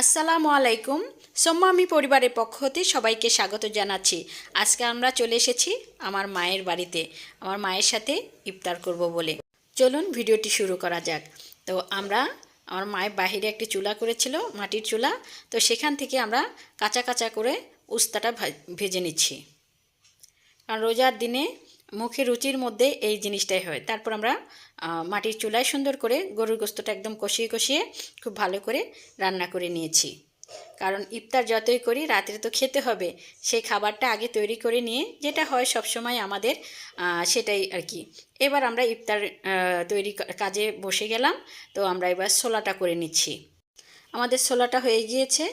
আসসালামু আলাইকুম। সোম্মামি পরিবারের পক্ষ হতে সবাইকে স্বাগত জানাচ্ছি। আজকে আমরা চলে এসেছি আমার মায়ের বাড়িতে। আমার মায়ের সাথে ইফতার করব বলে। চলুন ভিডিওটি শুরু করা যাক। তো আমরা, আমার মায়ের বাহিরে একটি চুলা করেছিল, মাটির চুলা। তো সেখান থেকে আমরা কাঁচা কাঁচা করে উস্তাটা ভেজে নিচ্ছি। কারণ রোজার দিনে মুখে রুচির মধ্যে এই জিনিসটাই হয়। তারপর আমরা মাটির চুলায় সুন্দর করে গরুর গোস্তটা একদম কষিয়ে কষিয়ে খুব ভালো করে রান্না করে নিয়েছি। কারণ ইফতার যতই করি, রাত্রে তো খেতে হবে। সেই খাবারটা আগে তৈরি করে নিয়ে যেটা হয় সবসময় আমাদের সেটাই আর কি। এবার আমরা ইফতার তৈরি কাজে বসে গেলাম। তো আমরা এবার ছোলাটা করে নিচ্ছি। আমাদের ছোলাটা হয়ে গিয়েছে।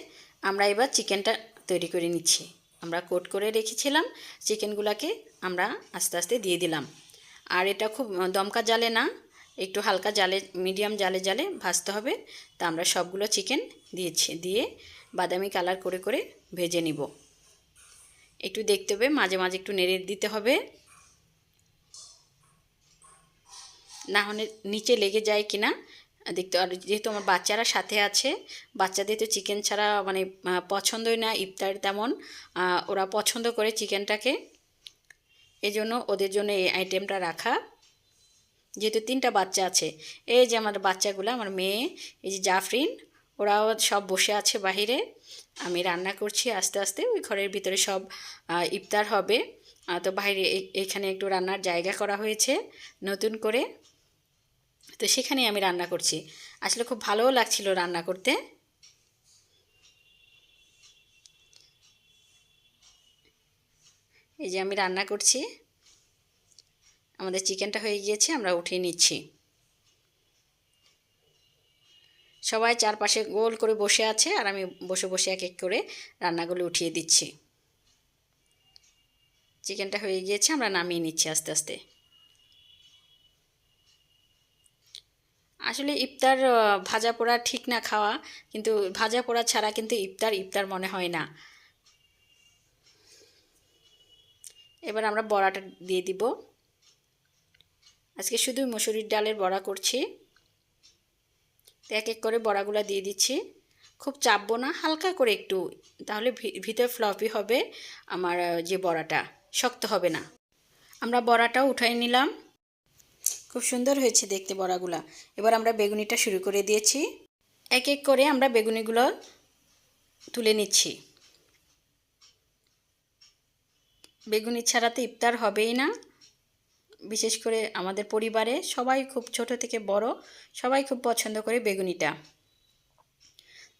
আমরা এবার চিকেনটা তৈরি করে নিচ্ছি। আমরা কোট করে রেখেছিলাম, চিকেনগুলোকে আমরা আস্তে আস্তে দিয়ে দিলাম। আর এটা খুব দমকা জালে না, একটু হালকা জালে, মিডিয়াম জালে জালে ভাজতে হবে। তা আমরা সবগুলো চিকেন দিয়েছি, দিয়ে বাদামি কালার করে করে ভেজে নিব। একটু দেখতে হবে, মাঝে মাঝে একটু নেড়ে দিতে হবে। না হলে নিচে লেগে যায় কিনা দেখতে আর যেহেতু আমার বাচ্চারা সাথে আছে, বাচ্চাদের তো চিকেন ছাড়া মানে পছন্দই না ইফতার তেমন। ওরা পছন্দ করে চিকেনটাকে এজন্য ওদের জন্য এই আইটেমটা রাখা। যেহেতু তিনটা বাচ্চা আছে, এই যে আমার বাচ্চাগুলো, আমার মেয়ে, এই যে জাফরিন, ওরাও সব বসে আছে বাহিরে। আমি রান্না করছি আস্তে আস্তে, ওই ঘরের ভিতরে সব ইফতার হবে। তো বাইরে এখানে একটু রান্নার জায়গা করা হয়েছে নতুন করে। তো সেখানেই আমি রান্না করছি। আসলে খুব ভালোও লাগছিল রান্না করতে। এই যে আমি রান্না করছি। আমাদের চিকেনটা হয়ে গিয়েছে, আমরা উঠিয়ে নিচ্ছি। সবাই চারপাশে গোল করে বসে আছে আর আমি বসে বসে এক এক করে রান্নাগুলো উঠিয়ে দিচ্ছি। চিকেনটা হয়ে গিয়েছে, আমরা নামিয়ে নিচ্ছি আস্তে আস্তে। আসলে ইফতার ভাজা পোড়া ঠিক না খাওয়া, কিন্তু ভাজা পোড়া ছাড়া কিন্তু ইফতার ইফতার মনে হয় না। এবার আমরা বড়াটা দিয়ে দিব। আজকে শুধু মসুরির ডালের বড়া করছি। এক এক করে বড়াগুলো দিয়ে দিচ্ছি। খুব চাপবো না, হালকা করে একটু, তাহলে ভিতরে ফ্লপি হবে, আমার যে বড়াটা, শক্ত হবে না। আমরা বড়াটাও উঠাই নিলাম। খুব সুন্দর হয়েছে দেখতে বড়াগুলা। এবার আমরা বেগুনিটা শুরু করে দিয়েছি। এক এক করে আমরা বেগুনিগুলো তুলে নিচ্ছি। বেগুনি ছাড়া তো ইফতার হবেই না। বিশেষ করে আমাদের পরিবারে সবাই খুব ছোট থেকে বড়, সবাই খুব পছন্দ করে বেগুনিটা।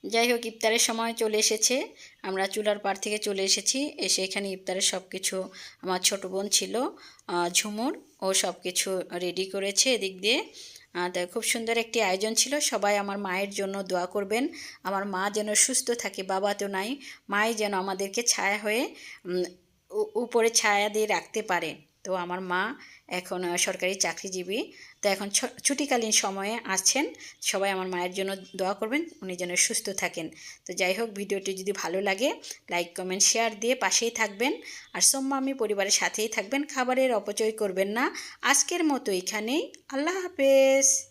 যাই হোক, ইফতারের সময় চলে এসেছে। আমরা চুলার পাড় থেকে চলে এসেছি। এসে এখানে ইফতারের সব কিছু আমার ছোট বোন ছিল ঝুমুর। ও সব কিছু রেডি করেছে এদিক দিয়ে। তাই খুব সুন্দর একটি আয়োজন ছিল। সবাই আমার মায়ের জন্য দোয়া করবেন। আমার মা যেন সুস্থ থাকে, বাবা তো নাই। মাই যেন আমাদেরকে ছায়া হয়ে উপরে ছায়া দিয়ে রাখতে পারে। তো আমার মা এখন সরকারি চাকরিজীবী। তো এখন ছুটিকালীন সময়ে আছেন সবাই আমার মায়ের জন্য দোয়া করবেন, উনি যেন সুস্থ থাকেন। তো যাই হোক, ভিডিওটি যদি ভালো লাগে, লাইক, কমেন্ট, শেয়ার দিয়ে পাশেই থাকবেন। আর সোম্মামি পরিবারের সাথেই থাকবেন, খাবারের অপচয় করবেন না। আজকের মতো এখানেই, আল্লাহ হাফেজ।